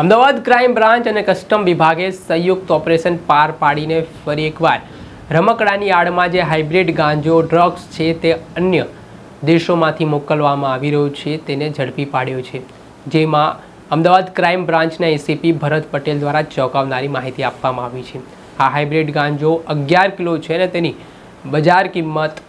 Ahmedabad crime branch અને custom વિભાગે સંયુક્ત ઓપરેશન પાર પાડીને ફરી એકવાર રમકડાની આડમાં જે હાઇબ્રિડ ગાંજો, ડ્રગ્સ છે તે અન્ય દેશોમાંથી મોકલવામાં આવી રહ્યો છે, તેને ઝડપી પાડ્યો છે. જેમાં અમદાવાદ ક્રાઇમ બ્રાન્ચના એસીપી ભરત પટેલ દ્વારા ચોંકાવનારી માહિતી આપવામાં આવી છે. આ હાઇબ્રિડ ગાંજો અગિયાર કિલો છે અને તેની બજાર કિંમત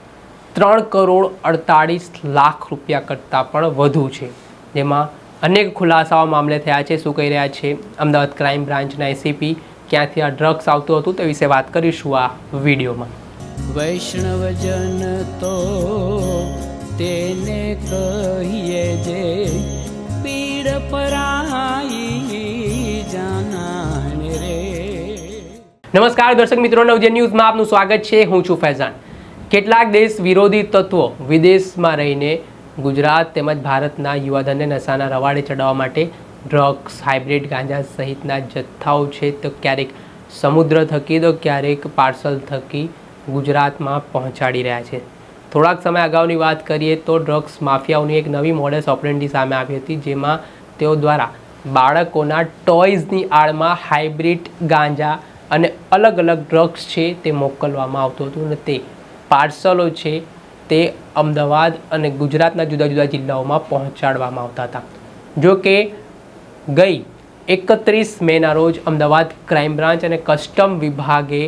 ત્રણ કરોડ અડતાળીસ લાખ રૂપિયા કરતાં પણ વધુ છે. જેમાં અનેક ખુલાસાઓ મામલે થયા છે શું કહી રહ્યા છે? અમદાવાદ ક્રાઇમ બ્રાન્ચના એસીપી ક્યાંથી આ ડ્રગ્સ આવતું હતું તે વિશે વાત કરીશું આ વિડીયોમાં. વૈષ્ણવજન તો તેને કહીએ જે પીડ પરાઈ જાનાને રે. નમસ્કાર દર્શક મિત્રો નવજે ન્યૂઝમાં આપનું સ્વાગત છે. હું છું ફૈઝાન. કેટલાક દેશ વિરોધી તત્વો વિદેશમાં રહીને ગુજરાત તેમજ ભારતના યુવાધનને નશાના રવાડે ચડાવવા માટે ડ્રગ્સ, હાઇબ્રિડ ગાંજા સહિતના જથ્થાઓ છે તો ક્યારેક સમુદ્ર થકી તો ક્યારેક પાર્સલ થકી ગુજરાતમાં પહોંચાડી રહ્યા છે. થોડાક સમય અગાઉની વાત કરીએ તો ડ્રગ્સ માફિયાઓની એક નવી મોડેસ ઓપરેન્ડી સામે આવી હતી, જેમાં તેઓ દ્વારા બાળકોના ટોયઝની આડમાં હાઇબ્રિડ ગાંજા અને અલગ અલગ ડ્રગ્સ છે તે મોકલવામાં આવતું હતું અને તે પાર્સલો છે તે અમદાવાદ અને ગુજરાતના જુદા જુદા જિલ્લાઓમાં પહોંચાડવામાં આવતા હતા. જો કે, ગઈ એકત્રીસ મેના રોજ અમદાવાદ ક્રાઇમ બ્રાન્ચ અને કસ્ટમ વિભાગે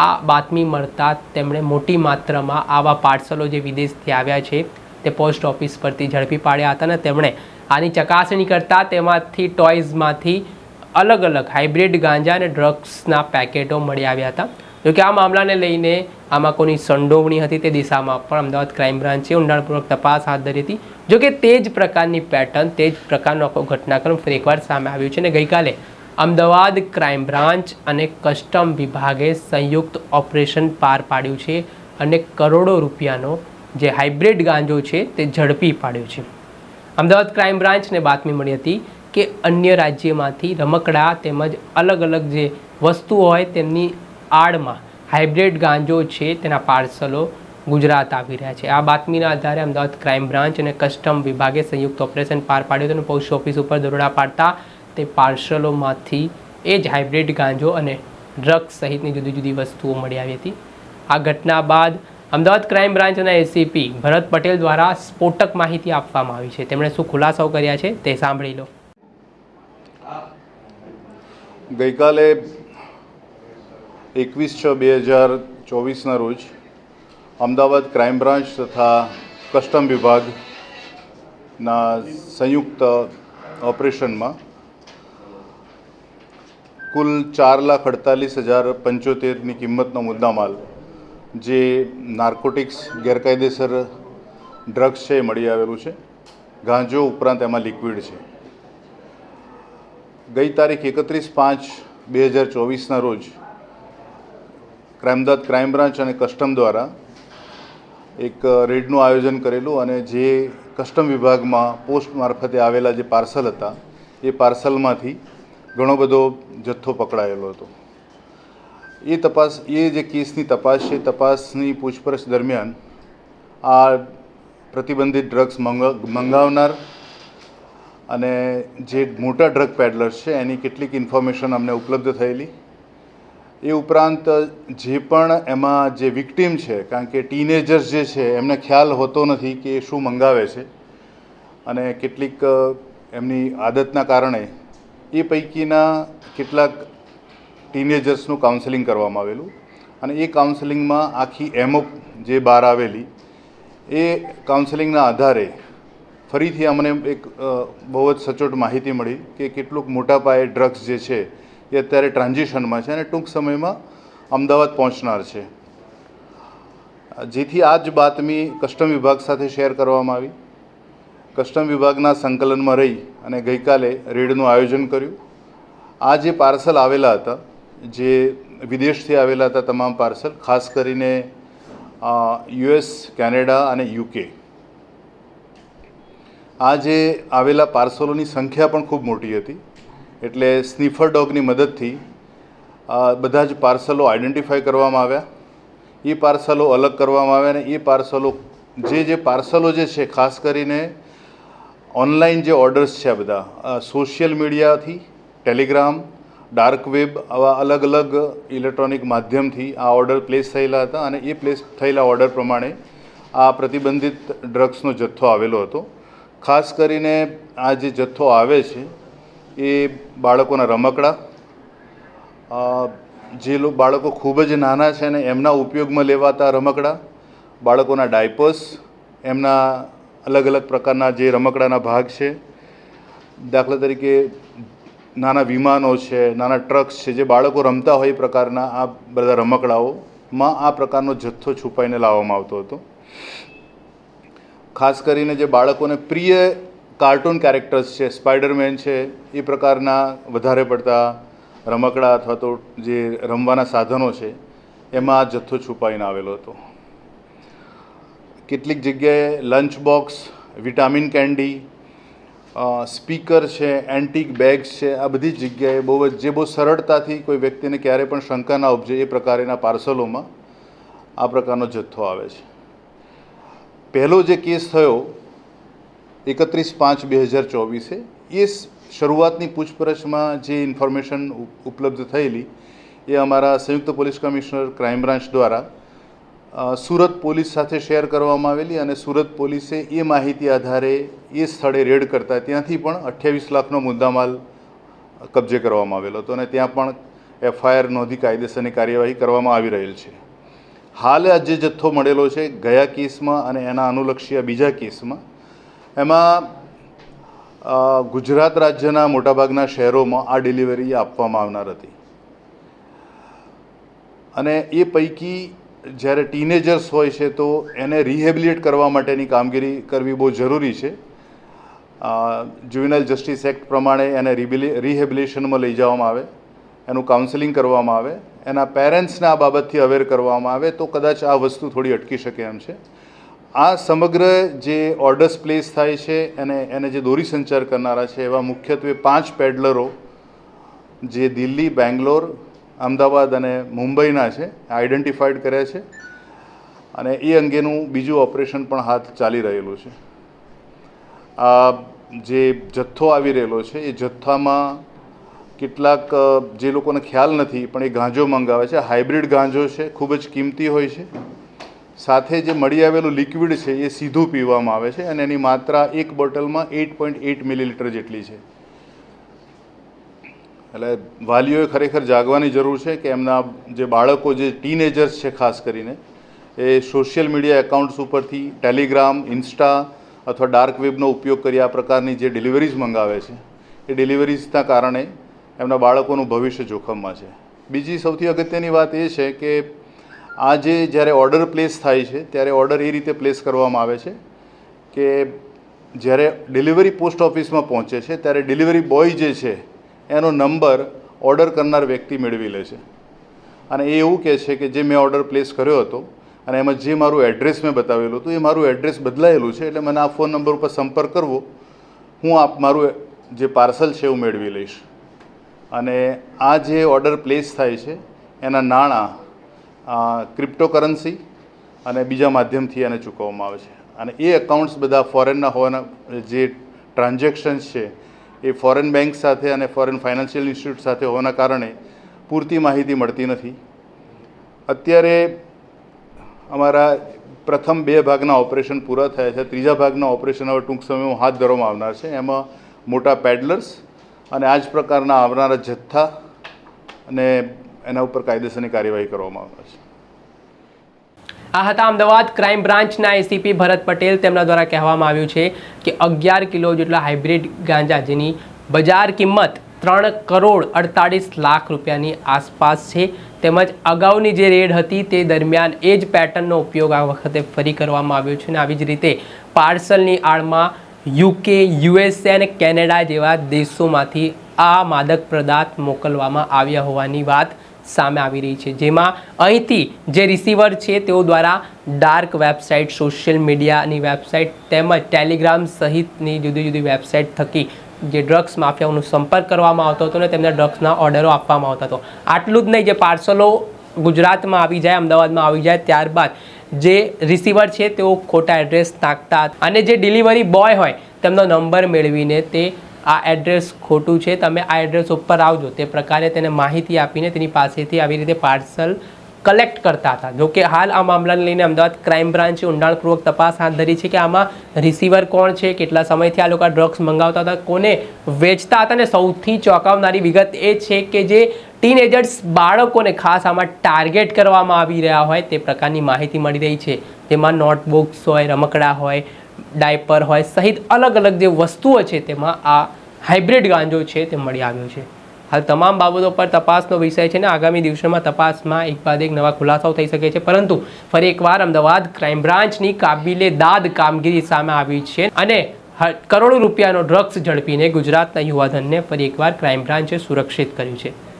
આ બાતમી મળતા તેમણે મોટી માત્રામાં આવા પાર્સલો જે વિદેશથી આવ્યા છે, તે પોસ્ટ ઓફિસ પરથી ઝડપી પાડ્યા હતા અને તેમણે આની ચકાસણી કરતાં તેમાંથી ટોયઝમાંથી અલગ અલગ હાઇબ્રિડ ગાંજા અને ડ્રગ્સના પેકેટો મળી આવ્યા હતા. જોકે આ મામલાને લઈને આમાં કોની સંડોવણી હતી તે દિશામાં પણ અમદાવાદ ક્રાઇમ બ્રાન્ચે ઊંડાણપૂર્વક તપાસ હાથ ધરી હતી. જોકે તે જ પ્રકારની પેટર્ન તે જ પ્રકારનો આખો ઘટનાક્રમ ફરી સામે આવ્યો છે અને ગઈકાલે અમદાવાદ ક્રાઇમ બ્રાન્ચ અને કસ્ટમ વિભાગે સંયુક્ત ઓપરેશન પાર પાડ્યું છે અને કરોડો રૂપિયાનો જે હાઇબ્રિડ ગાંજો છે તે ઝડપી પાડ્યો છે. અમદાવાદ ક્રાઇમ બ્રાન્ચને બાતમી મળી હતી કે અન્ય રાજ્યમાંથી રમકડા તેમજ અલગ અલગ જે વસ્તુઓ હોય તેમની આડમાં હાઇબ્રિડ ગાંજો છે તેના પાર્સલો ગુજરાત આવી રહ્યા છે. આ બાતમીના આધારે અમદાવાદ ક્રાઇમ બ્રાન્ચ અને કસ્ટમ વિભાગે સંયુક્ત ઓપરેશન પાર પાડ્યું હતું અને પોસ્ટ ઓફિસ ઉપર દરોડા પાડતા તે પાર્સલોમાંથી એ જ હાઇબ્રિડ ગાંજો અને ડ્રગ્સ સહિતની જુદી જુદી વસ્તુઓ મળી આવી હતી. આ ઘટના બાદ અમદાવાદ ક્રાઇમ બ્રાન્ચના એસીપી ભરત પટેલ દ્વારા સ્ફોટક માહિતી આપવામાં આવી છે. તેમણે શું ખુલાસાઓ કર્યા છે તે સાંભળી લો. ગઈકાલે એકવીસ છ બે હજાર ચોવીસના રોજ અમદાવાદ ક્રાઇમ બ્રાન્ચ તથા કસ્ટમ વિભાગના સંયુક્ત ઓપરેશનમાં કુલ ચાર લાખ અડતાલીસ હજાર પંચોતેરની કિંમતનો મુદ્દામાલ, જે નાર્કોટિક્સ ગેરકાયદેસર ડ્રગ્સ છે એ મળી આવેલું છે. ગાંજો ઉપરાંત એમાં લિક્વિડ છે. ગઈ તારીખ એકત્રીસ પાંચ બે હજાર ચોવીસના રોજ ક્રાઇમદાદ ક્રાઇમ બ્રાન્ચ અને કસ્ટમ દ્વારા એક રેડનું આયોજન કરેલું અને જે કસ્ટમ વિભાગમાં પોસ્ટ મારફતે આવેલા જે પાર્સલ હતા, એ પાર્સલમાંથી ઘણો બધો જથ્થો પકડાયેલો હતો. એ તપાસ, એ જે કેસની તપાસ છે, તપાસની પૂછપરછ દરમિયાન આ પ્રતિબંધિત ડ્રગ્સ મંગાવનાર અને જે મોટા ડ્રગ પેડલર્સ છે, એની કેટલીક ઇન્ફોર્મેશન અમને ઉપલબ્ધ થયેલી. એ ઉપરાંત જે પણ એમાં જે વિક્ટીમ છે, કારણ કે ટીનેજર્સ જે છે, એમને ખ્યાલ હોતો નથી કે એ શું મંગાવે છે. અને કેટલીક એમની આદતના કારણે એ પૈકીના કેટલાક ટીનેજર્સનું કાઉન્સેલિંગ કરવામાં આવેલું. અને એ કાઉન્સેલિંગમાં આખી એમઓ જે બહાર આવેલી, એ કાઉન્સેલિંગના આધારે ફરીથી અમને એક બહુ જ સચોટ માહિતી મળી કે કેટલુંક મોટા પાયે ડ્રગ્સ જે છે એ અત્યારે ટ્રાન્ઝિશનમાં છે અને ટૂંક સમયમાં અમદાવાદ પહોંચનાર છે. જેથી આ જ બાતમી કસ્ટમ વિભાગ સાથે શેર કરવામાં આવી. કસ્ટમ વિભાગના સંકલનમાં રહી અને ગઈકાલે રેડનું આયોજન કર્યું. આ જે પાર્સલ આવેલા હતા, જે વિદેશથી આવેલા હતા તમામ પાર્સલ, ખાસ કરીને યુએસ, કેનેડા અને યુકે. આ જે આવેલા પાર્સલોની સંખ્યા પણ ખૂબ મોટી હતી. એટલે સ્નીફર ડોગની મદદથી બધા જ પાર્સલો આઈડેન્ટિફાય કરવામાં આવ્યા. એ પાર્સલો અલગ કરવામાં આવ્યા અને એ પાર્સલો જે જે પાર્સલો જે છે, ખાસ કરીને ઓનલાઈન જે ઓર્ડર્સ છે બધા સોશિયલ મીડિયાથી ટેલિગ્રામ ડાર્ક વેબ આવા અલગ અલગ ઇલેક્ટ્રોનિક માધ્યમથી આ ઓર્ડર પ્લેસ થયેલા હતા અને એ પ્લેસ થયેલા ઓર્ડર પ્રમાણે આ પ્રતિબંધિત ડ્રગ્સનો જથ્થો આવેલો હતો. ખાસ કરીને આ જે જથ્થો આવે છે એ બાળકોના રમકડા. જે બાળકો ખૂબ જ નાના છે ને એમના ઉપયોગમાં લેવાતા રમકડા, બાળકોના ડાયપર્સ, એમના અલગ અલગ પ્રકારના જે રમકડાના ભાગ છે. દાખલા તરીકે નાના વિમાનો છે, નાના ટ્રક્સ છે, જે બાળકો રમતા હોય એ પ્રકારના આ બધા રમકડાઓમાં આ પ્રકારનો જથ્થો છુપાઈને લાવવામાં આવતો હતો. ખાસ કરીને જે બાળકોને પ્રિય કાર્ટૂન કેરેક્ટર્સ છે સ્પાઈડરમેન છે, એ પ્રકારના વધારે પડતા રમકડા અથવા તો જે રમવાના સાધનો છે, એમાં આ જથ્થો છુપાઈને આવેલો હતો. કેટલીક જગ્યાએ lunch box vitamin candy speaker છે એન્ટિક બેગ્સ છે, આ બધી જગ્યાએ બહુ જ, જે બહુ સરળતાથી કોઈ વ્યક્તિને ક્યારે પણ શંકા ના ઉપજે એ પ્રકારના પાર્સલોમાં આ પ્રકારનો જથ્થો આવે છે. પહેલો જે કેસ થયો એકત્રીસ પાંચ બે હજાર ચોવીસે એ શરૂઆતની પૂછપરછમાં જે ઇન્ફોર્મેશન ઉપ- ઉપલબ્ધ થયેલી એ અમારા સંયુક્ત પોલીસ કમિશનર ક્રાઇમ બ્રાન્ચ દ્વારા સુરત પોલીસ સાથે શેર કરવામાં આવેલી અને સુરત પોલીસે એ માહિતી આધારે એ સ્થળે રેડ કરતા ત્યાંથી પણ અઠ્યાવીસ લાખનો મુદ્દામાલ કબજે કરવામાં આવેલો હતો અને ત્યાં પણ એફઆઈઆર નોંધી કાયદેસરની કાર્યવાહી કરવામાં આવી રહેલ છે. હાલ આ જે જથ્થો મળેલો છે, ગયા કેસમાં અને એના અનુલક્ષી બીજા કેસમાં એમાં ગુજરાત રાજ્યના મોટાભાગના શહેરોમાં આ ડિલિવરી આપવામાં આવનાર હતી. અને એ પૈકી જ્યારે ટીનેજર્સ હોય છે તો એને રિહેબિલિટ કરવા માટેની કામગીરી કરવી બહુ જરૂરી છે. જ્યુવિનલ જસ્ટિસ એક્ટ પ્રમાણે એને રિહેબિલેશનમાં લઈ જવામાં આવે, એનું કાઉન્સેલિંગ કરવામાં આવે, એના પેરેન્ટ્સને આ બાબતથી અવેર કરવામાં આવે, તો કદાચ આ વસ્તુ થોડી અટકી શકે એમ છે. આ સમગ્ર જે ઓર્ડર્સ પ્લેસ થાય છે અને એને જે દોરી સંચાર કરનારા છે, એવા મુખ્યત્વે પાંચ પેડલરો જે દિલ્હી, બેંગ્લોર, અમદાવાદ અને મુંબઈના છે આઈડેન્ટિફાઈડ કર્યા છે અને એ અંગેનું બીજું ઓપરેશન પણ હાથ ચાલી રહેલું છે. આ જે જથ્થો આવી રહેલો છે, એ જથ્થામાં કેટલાક જે લોકોને ખ્યાલ નથી, પણ એ ગાંજો મંગાવે છે. હાઇબ્રિડ ગાંજો છે, ખૂબ જ કિંમતી હોય છે. સાથે જે મળી આવેલું લિક્વિડ છે, એ સીધું પીવામાં આવે છે અને એની માત્રા એક બોટલમાં એટ પોઈન્ટ એટ મિલીલીટર જેટલી છે. એટલે વાલીઓએ ખરેખર જાગવાની જરૂર છે કે એમના જે બાળકો, જે ટીનેજર્સ છે ખાસ કરીને, એ સોશિયલ મીડિયા એકાઉન્ટ્સ ઉપરથી ટેલિગ્રામ ઇન્સ્ટા અથવા ડાર્ક વેબનો ઉપયોગ કરી આ પ્રકારની જે ડિલિવરીઝ મંગાવે છે, એ ડિલિવરીઝના કારણે એમના બાળકોનું ભવિષ્ય જોખમમાં છે. બીજી સૌથી અગત્યની વાત એ છે કે આ જે જ્યારે ઓર્ડર પ્લેસ થાય છે, ત્યારે ઓર્ડર એ રીતે પ્લેસ કરવામાં આવે છે કે જ્યારે ડિલિવરી પોસ્ટ ઓફિસમાં પહોંચે છે, ત્યારે ડિલિવરી બોય જે છે, એનો નંબર ઓર્ડર કરનાર વ્યક્તિ મેળવી લે છે. અને એ એવું કહે છે કે જે મેં ઓર્ડર પ્લેસ કર્યો હતો અને એમાં જે મારું એડ્રેસ મેં બતાવેલું હતું, એ મારું એડ્રેસ બદલાયેલું છે, એટલે મને આ ફોન નંબર ઉપર સંપર્ક કરવો, હું આપ મારું જે પાર્સલ છે હું મેળવી લઈશ. અને આ જે ઓર્ડર પ્લેસ થાય છે, એના નાણાં ક્રિપ્ટોકરન્સી અને બીજા માધ્યમથી એને ચૂકવવામાં આવે છે. અને એ એકાઉન્ટ્સ બધા ફોરેનના હોવાના, જે ટ્રાન્ઝેક્શન્સ છે, એ ફોરેન બેંક સાથે અને ફોરેન ફાઇનાન્શિયલ ઇન્સ્ટિટ્યૂટ સાથે હોવાના કારણે પૂરતી માહિતી મળતી નથી. અત્યારે અમારા પ્રથમ બે ભાગના ઓપરેશન પૂરા થયા છે. ત્રીજા ભાગના ઓપરેશન હવે ટૂંક સમયમાં હાથ ધરવામાં આવનાર છે. એમાં મોટા પેડલર્સ અને આ જ પ્રકારના આવનારા જથ્થા અને એના ઉપર કાયદેસરની કાર્યવાહી કરવામાં આવે છે. આ હતા અમદાવાદ ક્રાઇમ બ્રાન્ચના એસીપી ભરત પટેલ. તેમના દ્વારા કહેવામાં આવ્યું છે કે અગિયાર કિલો જેટલા હાઇબ્રિડ ગાંજા, જેની બજાર કિંમત ત્રણ કરોડ અડતાળીસ લાખ રૂપિયાની આસપાસ છે, તેમજ અગાઉની જે રેડ હતી તે દરમિયાન એ જ પેટર્નનો ઉપયોગ આ વખતે ફરી કરવામાં આવ્યો છે અને આવી જ રીતે પાર્સલની આડમાં યુકે, યુએસએ અને કેનેડા જેવા દેશોમાંથી આ માદક પદાર્થ મોકલવામાં આવ્યા હોવાની વાત સામે આવી રહી છે. જેમાં અહીંથી જે રિસીવર છે તેઓ દ્વારા ડાર્ક વેબસાઇટ સોશિયલ મીડિયાની વેબસાઇટ તેમજ ટેલિગ્રામ સહિતની જુદી જુદી વેબસાઇટ થકી જે ડ્રગ્સ માફિયાઓનો સંપર્ક કરવામાં આવતો હતો ને તેમને ડ્રગ્સના ઓર્ડરો આપવામાં આવતા હતો. આટલું જ નહીં, જે પાર્સલો ગુજરાતમાં આવી જાય, અમદાવાદમાં આવી જાય, ત્યારબાદ જે રિસીવર છે તેઓ ખોટા એડ્રેસ નાખતા અને જે ડિલિવરી બોય હોય, તેમનો નંબર મેળવીને તે આ એડ્રેસ ખોટું છે, તમે આ એડ્રેસ ઉપર આવજો. તે પ્રકારે તેને માહિતી આપીને તેની પાસેથી આવી રીતે પાર્સલ કલેક્ટ કરતા હતા. જો કે હાલ આ મામલાને લઈને અમદાવાદ ક્રાઇમ બ્રાન્ચે ઊંડાણપૂર્વક તપાસ હાથ ધરી છે કે આમાં રિસીવર કોણ છે, કેટલા સમયથી આ લોકો ડ્રગ્સ મંગાવતા હતા, કોને વેચતા હતા અને સૌથી ચોંકાવનારી વિગત એ છે કે જે ટીનેજર્સ બાળકોને ખાસ આમાં ટાર્ગેટ કરવામાં આવી રહ્યા હોય તે પ્રકારની માહિતી મળી રહી છે. તેમાં નોટબુક્સ હોય, રમકડા હોય ડાયપર હોય સહિત અલગ અલગ જે વસ્તુઓ છે તેમાં આ હાઇબ્રિડ ગાંજો છે તે મળી આવ્યો છે. હાલ તમામ બાબતો પર તપાસનો વિષય છે ને આગામી દિવસોમાં તપાસમાં એક બાદ એક નવા ખુલાસાઓ થઈ શકે છે. પરંતુ ફરી એકવાર અમદાવાદ ક્રાઇમ બ્રાન્ચની કાબિલે દાદ કામગીરી સામે આવી છે અને કરોડો રૂપિયાનો ડ્રગ્સ ઝડપીને ગુજરાતના યુવાધનને ફરી એકવાર ક્રાઇમ બ્રાન્ચે સુરક્ષિત કર્યું છે.